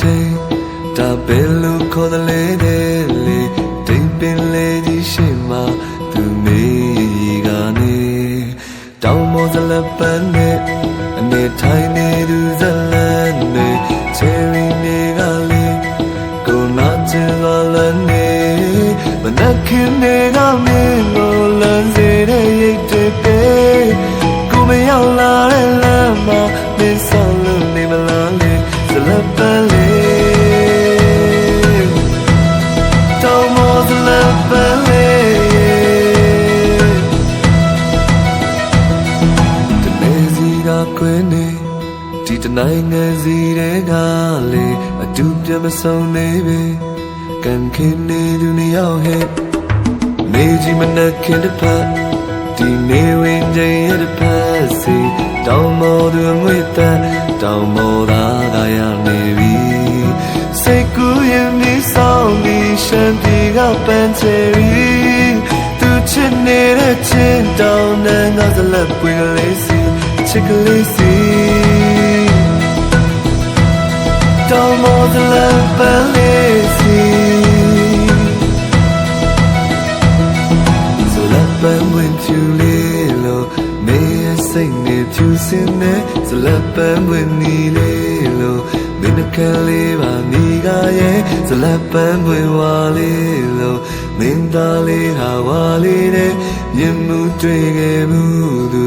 ချိန်ဒါဘယ်လိုခေါ်တယ်လဲတဲ့လေတိမ်ပင်လေးကြီးရှိမှသူမေးကနေတောင်မောစလပန်းနဲ့အနေထိုင်နေသူဇလန်းနဲ့ချယ်ရီနေကလေးကိုနာချင်လာလနေမနက်ခင်းနေကမင်းကိုလမ်းစေတဲ့ရိတ်တဲ့ကိုမရောက်လာတဲ့လမ်းမှာမင်းဆောင်လို့နေမလားလေဇလပန်းလေး ခွင်းနေဒီတနိုင်ငယ်စီတဲ့ကလေအတူပြမဆုံးနေပဲကံခင်းနေသူနှစ်ယောက်ဟဲ့နေကြီးမနဲ့ခင်တစ်ဖက်ဒီနေဝင်ချိန်ရတဲ့ဖက်စီတောင်မော်သူအမွေတက်တောင်မော်သားကရနေပြီစိတ်ကူးရင်ဒီဆောင်ဒီရှမ်းပြည်ကပန်းချယ်ရီသူချစ်နေတဲ့ချင်းတောင်နဲ့ငါစလက်ပွင့်ကလေးစီ ချစ်ကလေးစီတောင်မော်စလက်ပန်းလေးစီဆိုလက်ပန်းဝင်ဖြူလေးလို့နေရ စိတ်နဲ့ဖြူစင်နေဆိုလက်ပန်းဝင်နီလေးလို့မင်းကလေးပါနီကရဲ့ဆိုလက်ပန်းဝင်ဝါလေးလို့မင်းသားလေးဟာဝါလေးနဲ့မြင်မှုတွေ့ခဲ့မှုသူ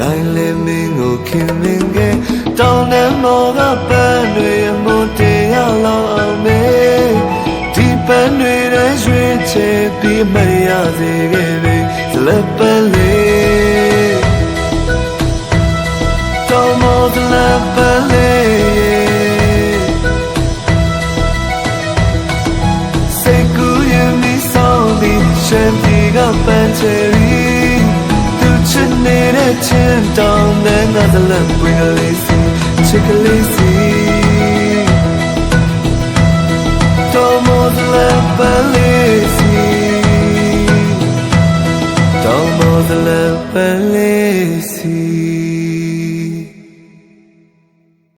တိုင်းလည်းမင်းကိုခင်မင်ခဲ့တောင်းတဲ့မောကပန်းတွေအမွန်တရားလောက်အောင်မေဒီပန်းတွေနဲ့ရွှေချယ်ပြီးမရစေခဲ့ပြီဇလက်ပန်းလေး ဒီရှမ်းပြည်ကပန်းချယ်ရီသူချစ်နေတဲ့ချင်းတောင်းတဲ့ငါဇလက်ပွင့်ကလေးစီချစ်ကလေးစီ Tomo the Lepalesi Tomo the Lepalesi